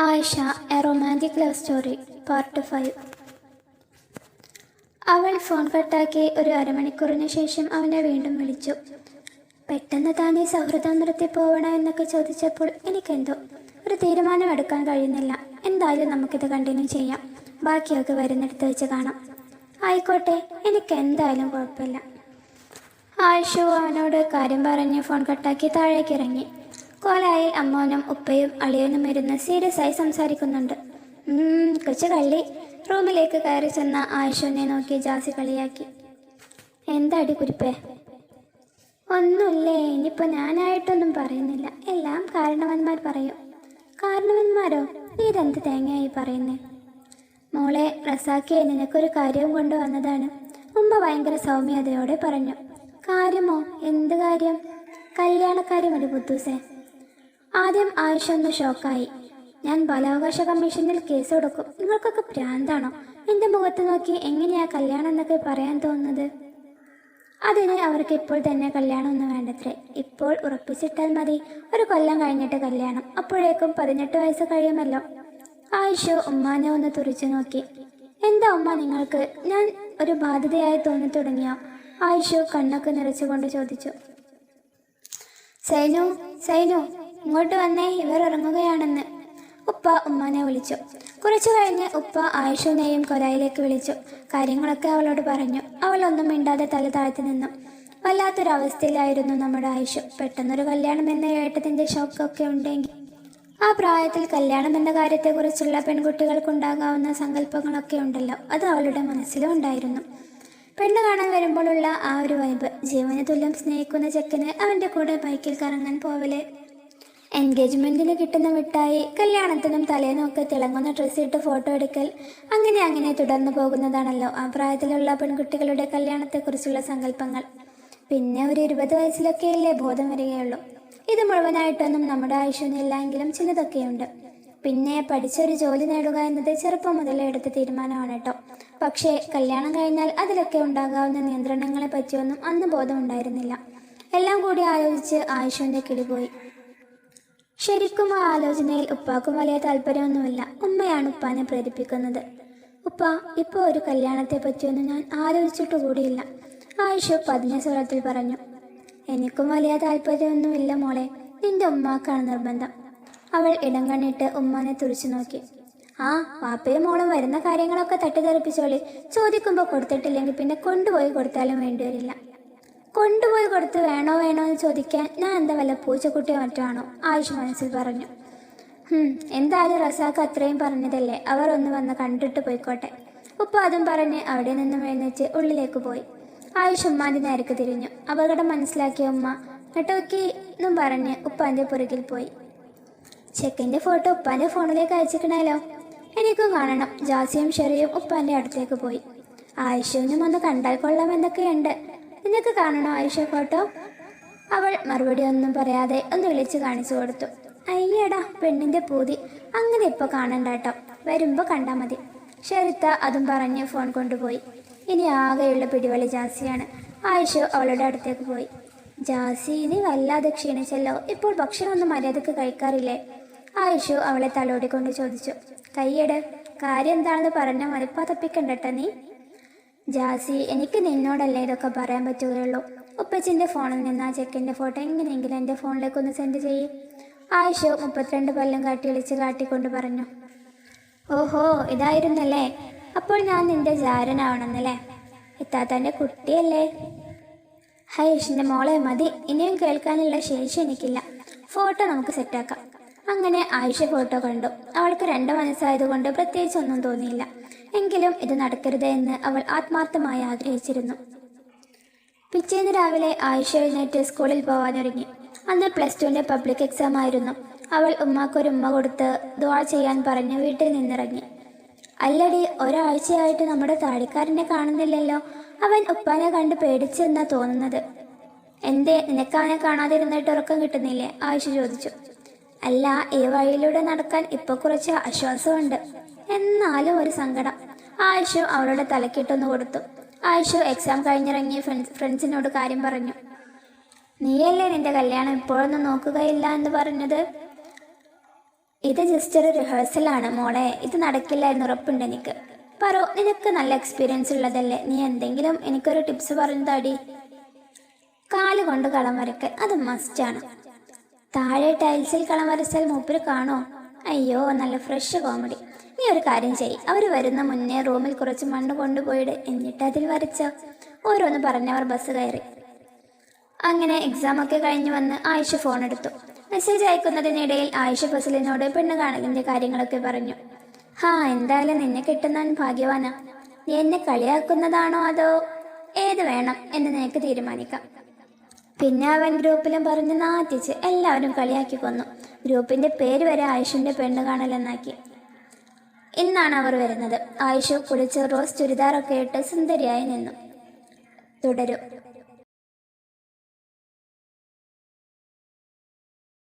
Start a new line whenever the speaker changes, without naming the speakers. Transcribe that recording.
Ayisha a romantic love story part five അവൾ phone കട്ടാക്കി ഒരു അരമണിക്കൂറിന് ശേഷം അവനെ വീണ്ടും വിളിച്ചു. പെട്ടെന്ന് താനേ സൗഹൃദം നിർത്തി പോവണോ എന്നൊക്കെ ചോദിച്ചപ്പോൾ എനിക്കെന്തോ? ഒരു തീരുമാനമെടുക്കാൻ കഴിയുന്നില്ല. എന്തായാലും നമുക്കിത് കണ്ടിന്യൂ ചെയ്യാം. ബാക്കിയൊക്കെ വരുന്നിടത്ത് വെച്ച് കാണാം. ആയിക്കോട്ടെ എനിക്ക് എന്തായാലും കുഴപ്പമില്ല. ആയിഷു അവനോട് കാര്യം പറഞ്ഞ് ഫോൺ കട്ടാക്കി താഴേക്ക് ഇറങ്ങി കോലായിൽ അമ്മോനും ഉപ്പയും അളിയനും ഇരുന്ന് സീരിയസ് ആയി സംസാരിക്കുന്നുണ്ട്. കൊച്ചു കള്ളി റൂമിലേക്ക് കയറി ചെന്ന ആയിഷനെ നോക്കി ജാസി കളിയാക്കി. എന്താടി കുരിപ്പേ? ഒന്നുമില്ലേ ഇനിയിപ്പോൾ ഞാനായിട്ടൊന്നും പറയുന്നില്ല. എല്ലാം കാരണവന്മാർ പറയും. കാരണവന്മാരോ? നീ ഇതെന്ത് തേങ്ങയായി പറയുന്നേ? മോളെ റസാക്കിയെ നിനക്കൊരു കാര്യവും കൊണ്ടുവന്നതാണ്. ഉമ്മ ഭയങ്കര സൗമ്യതയോടെ പറഞ്ഞു. കാര്യമോ? എന്ത് കാര്യം? കല്യാണക്കാര്യം ഒരു ബുദ്ധൂസേ ആദ്യം ആയുഷ് ഒന്ന് ഷോക്കായി. ഞാൻ ബാലാവകാശ കമ്മീഷനിൽ കേസ് കൊടുക്കും നിങ്ങൾക്കൊക്കെ ഭ്രാന്താണോ? എന്റെ മുഖത്ത് നോക്കി എങ്ങനെയാ കല്യാണം എന്നൊക്കെ പറയാൻ തോന്നുന്നത്? അതിന് അവർക്ക് ഇപ്പോൾ തന്നെ കല്യാണം ഒന്നും വേണ്ടത്രേ. ഇപ്പോൾ ഉറപ്പിച്ചിട്ടാൽ മതി. ഒരു കൊല്ലം കഴിഞ്ഞിട്ട് കല്യാണം. അപ്പോഴേക്കും പതിനെട്ട് വയസ്സ് കഴിയുമല്ലോ. ആയിഷ ഉമ്മാനെ ഒന്ന് തുറച്ചു നോക്കി. എന്താ ഉമ്മ നിങ്ങൾക്ക്? ഞാൻ ഒരു ബാധ്യതയായി തോന്നി തുടങ്ങിയോ ആയിഷു കണ്ണൊക്കെ നിറച്ചുകൊണ്ട് ചോദിച്ചു. സൈനു സൈനു. ഇങ്ങോട്ട് വന്നേ ഇവർ ഇറങ്ങുകയാണെന്ന് ഉപ്പ ഉമ്മാനെ വിളിച്ചു. കുറച്ചു കഴിഞ്ഞ് ഉപ്പ ആയിഷുവിനെയും കൊരായിലേക്ക് വിളിച്ചു. കാര്യങ്ങളൊക്കെ അവളോട് പറഞ്ഞു. അവൾ ഒന്നും മിണ്ടാതെ തല താഴ്ത്തി നിന്നു. വല്ലാത്തൊരവസ്ഥയിലായിരുന്നു നമ്മുടെ ആയിഷു. പെട്ടെന്നൊരു കല്യാണം എന്ന ഏട്ടത്തിന്റെ ഷോക്കൊക്കെ ഉണ്ടെങ്കിൽ ആ പ്രായത്തിൽ കല്യാണം എന്ന കാര്യത്തെക്കുറിച്ചുള്ള പെൺകുട്ടികൾക്കുണ്ടാകാവുന്ന സങ്കല്പങ്ങളൊക്കെ ഉണ്ടല്ലോ. അത് അവളുടെ മനസ്സിലും ഉണ്ടായിരുന്നു. പെണ്ണ് കാണാൻ വരുമ്പോഴുള്ള ആ ഒരു വൈബ് ജീവന തുല്യം സ്നേഹിക്കുന്ന ചെക്കന് അവന്റെ കൂടെ ബൈക്കിൽ കറങ്ങാൻ പോവലെ എൻഗേജ്മെന്റിന് കിട്ടുന്ന മിഠായി കല്യാണത്തിനും തലേന്നുമൊക്കെ തിളങ്ങുന്ന ഡ്രസ്സ് ഇട്ട് ഫോട്ടോ എടുക്കൽ അങ്ങനെ അങ്ങനെ തുടർന്നു പോകുന്നതാണല്ലോ ആ പ്രായത്തിലുള്ള പെൺകുട്ടികളുടെ കല്യാണത്തെക്കുറിച്ചുള്ള സങ്കല്പങ്ങൾ. പിന്നെ ഒരു ഇരുപത് വയസ്സിലൊക്കെയല്ലേ ബോധം വരികയുള്ളൂ. ഇത് മുഴുവനായിട്ടൊന്നും നമ്മുടെ ആവശ്യമൊന്നുമില്ല എങ്കിലും ചിലതൊക്കെയുണ്ട്. പിന്നെ പഠിച്ചൊരു ജോലി നേടുക എന്നത് ചെറുപ്പം മുതലേ എടുത്ത തീരുമാനമാണ് കേട്ടോ. പക്ഷേ കല്യാണം കഴിഞ്ഞാൽ അതിലൊക്കെ ഉണ്ടാകാവുന്ന നിയന്ത്രണങ്ങളെ പറ്റിയൊന്നും അന്ന് ബോധമുണ്ടായിരുന്നില്ല എല്ലാം കൂടി ആലോചിച്ച് ആയുഷിന്റെ കിളിപോയി ശരിക്കും ആ ആലോചനയിൽ ഉപ്പാക്കും വലിയ താല്പര്യമൊന്നുമില്ല. ഉമ്മയാണ് ഉപ്പാനെ പ്രേരിപ്പിക്കുന്നത്. ഉപ്പ ഇപ്പോൾ ഒരു കല്യാണത്തെ പറ്റിയൊന്നും ഞാൻ ആലോചിച്ചിട്ട് കൂടിയില്ല. ആയിഷു പതിഞ്ഞ സ്വരത്തിൽ പറഞ്ഞു എനിക്കും വലിയ താല്പര്യമൊന്നുമില്ല മോളെ. നിന്റെ ഉമ്മാക്കാണ് നിർബന്ധം. അവൾ ഇടം കണ്ണിട്ട് ഉമ്മാനെ തുറച്ചു നോക്കി. ആ വാപ്പയും മോളും വരുന്ന കാര്യങ്ങളൊക്കെ തട്ടിത്തെറിപ്പിച്ചോളി. ചോദിക്കുമ്പോൾ കൊടുത്തിട്ടില്ലെങ്കിൽ പിന്നെ കൊണ്ടുപോയി കൊടുത്താലും വേണ്ടിവരില്ല കൊണ്ടുപോയി കൊടുത്ത് വേണോ വേണോ എന്ന് ചോദിക്കാൻ ഞാൻ എന്താ വല്ല പൂച്ചക്കുട്ടിയോ മറ്റാണോ ആയുഷ് മനസ്സിൽ പറഞ്ഞു. എന്തായാലും റസാക്ക് അത്രയും പറഞ്ഞതല്ലേ? അവർ ഒന്ന് വന്ന് കണ്ടിട്ട് പോയിക്കോട്ടെ. ഉപ്പ അതും പറഞ്ഞ് അവിടെ നിന്നും എഴുന്നേറ്റ് ഉള്ളിലേക്ക് പോയി. ആയുഷ് ഉമ്മാന്റെ നേരക്ക് തിരിഞ്ഞു. അപകടം മനസ്സിലാക്കിയ ഉമ്മ നട്ടോക്കി എന്നും പറഞ്ഞ് ഉപ്പാന്റെ പുറകിൽ പോയി. ചെക്കന്റെ ഫോട്ടോ ഉപ്പാന്റെ ഫോണിലേക്ക് അയച്ചിക്കണല്ലോ എനിക്കും കാണണം. ജാസിയും ഷെറിയും ഉപ്പാന്റെ അടുത്തേക്ക് പോയി. ആയിഷുവിനും ഒന്ന് കണ്ടാൽ കൊള്ളാമെന്നൊക്കെയുണ്ട് നിനക്ക് കാണണോ ആയിഷ ഫോട്ടോ? അവൾ മറുപടി ഒന്നും പറയാതെ ഒന്ന് വിളിച്ചു കാണിച്ചു കൊടുത്തു. അയ്യടാ പെണ്ണിന്റെ പൂതി. അങ്ങനെ ഇപ്പൊ കാണണ്ട കേട്ടോ വരുമ്പോ കണ്ടാ മതി. ഷെറിത്ത അതും പറഞ്ഞ് ഫോൺ കൊണ്ടുപോയി. ഇനി ആകെയുള്ള പിടിവളി ജാസിയാണ്. ആയിഷ അവളുടെ അടുത്തേക്ക് പോയി. ജാസി നീ വല്ലാതെ ക്ഷീണിച്ചല്ലോ. ഇപ്പോൾ ഭക്ഷണമൊന്നും മര്യാദയ്ക്ക് കഴിക്കാറില്ലേ? ആയിഷു അവളെ തലോടിക്കൊണ്ട് ചോദിച്ചു. കയ്യട് കാര്യം എന്താണെന്ന് പറഞ്ഞ മതിപ്പതപ്പിക്കണ്ടട്ടോ നീ? ജാസി എനിക്ക് നിന്നോടല്ലേ ഇതൊക്കെ പറയാൻ പറ്റുകയുള്ളൂ ഉപ്പച്ചിന്റെ ഫോണിൽ നിന്ന് ആ ചെക്കന്റെ ഫോട്ടോ എങ്ങനെയെങ്കിലും എന്റെ ഫോണിലേക്ക് ഒന്ന് സെൻഡ് ചെയ്യും. ആയിഷ മുപ്പത്തിരണ്ട് കൊല്ലം കാട്ടി വിളിച്ച് കാട്ടിക്കൊണ്ട് പറഞ്ഞു. ഓഹോ ഇതായിരുന്നല്ലേ? അപ്പോൾ ഞാൻ നിന്റെ ജാരനാവണമെന്നല്ലേ? ഇത്താത്തന്റെ കുട്ടിയല്ലേ? ഹൈഷിന്റെ മോളെ മതി. ഇനിയും കേൾക്കാനുള്ള ശേഷി എനിക്കില്ല. ഫോട്ടോ നമുക്ക് സെറ്റാക്കാം അങ്ങനെ ആയിഷ ഫോട്ടോ കണ്ടു. അവൾക്ക് രണ്ട് മനസ്സായതുകൊണ്ട് പ്രത്യേകിച്ച് ഒന്നും തോന്നിയില്ല. എങ്കിലും ഇത് നടക്കരുത് എന്ന് അവൾ ആത്മാർത്ഥമായി ആഗ്രഹിച്ചിരുന്നു. പിറ്റേന്ന് രാവിലെ ആയിഷ എഴുന്നേറ്റ് സ്കൂളിൽ പോവാനൊരുങ്ങി. അന്ന് പ്ലസ് ടുവിന്റെ പബ്ലിക് എക്സാം ആയിരുന്നു. അവൾ ഉമ്മാക്കൊരുമ്മ കൊടുത്ത് ദ്വാ ചെയ്യാൻ പറഞ്ഞ് വീട്ടിൽ നിന്നിറങ്ങി. അല്ലടി ഒരാഴ്ചയായിട്ട് നമ്മുടെ താടിക്കാരനെ കാണുന്നില്ലല്ലോ. അവൻ ഉപ്പാനെ കണ്ട് പേടിച്ചെന്നാ തോന്നുന്നത്. എന്തേ നിനക്കാനെ കാണാതിരുന്നിട്ട് ഉറക്കം കിട്ടുന്നില്ലേ? ആയിഷ ചോദിച്ചു. അല്ല ഈ വഴിയിലൂടെ നടക്കാൻ ഇപ്പൊ കുറച്ച് ആശ്വാസമുണ്ട്. എന്നാലും ഒരു സങ്കടം. ആയിഷു അവളുടെ തലക്കിട്ടൊന്ന് കൊടുത്തു. ആയിഷു എക്സാം കഴിഞ്ഞിറങ്ങി ഫ്രണ്ട്സ് ഫ്രണ്ട്സിനോട് കാര്യം പറഞ്ഞു. നീയല്ലേ നിന്റെ കല്യാണം ഇപ്പോഴൊന്നും നോക്കുകയില്ല എന്ന് പറഞ്ഞത്? ഇത് ജസ്റ്റ് ഒരു റിഹേഴ്സലാണ് മോളെ. ഇത് നടക്കില്ല എന്ന് ഉറപ്പുണ്ട് എനിക്ക് പറോ നിനക്ക് നല്ല എക്സ്പീരിയൻസ് ഉള്ളതല്ലേ? നീ എന്തെങ്കിലും എനിക്കൊരു ടിപ്സ് പറഞ്ഞു തടി കാൽ കൊണ്ട് കളം വരയ്ക്കൽ അത് മസ്റ്റാണ് താഴെ ടൈൽസിൽ കളം വരച്ചാൽ മൂപ്പര് കാണോ? അയ്യോ നല്ല ഫ്രഷ് കോമഡി. നീ ഒരു കാര്യം ചെയ് അവർ വരുന്ന മുന്നേ റൂമിൽ കുറച്ച് മണ്ണ് കൊണ്ടുപോയിട്. എന്നിട്ട് അതിൽ വരച്ച. ഓരോന്ന് പറഞ്ഞവർ ബസ് കയറി. അങ്ങനെ എക്സാം ഒക്കെ കഴിഞ്ഞു വന്ന് ആയിഷ ഫോൺ എടുത്തു. മെസ്സേജ് അയക്കുന്നതിനിടയിൽ ആയിഷ ഫസലിനോട് പെണ്ണ് കാണലിന്റെ കാര്യങ്ങളൊക്കെ പറഞ്ഞു. ഹാ എന്തായാലും നിന്നെ കിട്ടുന്നവൻ ഭാഗ്യവാനാ. നീ എന്നെ കളിയാക്കുന്നതാണോ അതോ ഏത് വേണം എന്ന് നിനക്ക് തീരുമാനിക്കാം. പിന്നെ അവൻ ഗ്രൂപ്പിലും പറഞ്ഞ് നാറ്റിച്ച് എല്ലാവരും കളിയാക്കി കൊന്നു. ഗ്രൂപ്പിന്റെ പേര് വരെ ആയിഷന്റെ പെണ്ണ് കാണലെന്നാക്കി. ഇന്നാണ് അവർ വരുന്നത്. ആയുഷ് കുളിച്ച് റോസ് ചുരിദാറൊക്കെ ഇട്ട് സുന്ദരിയായി നിന്നു. തുടരും.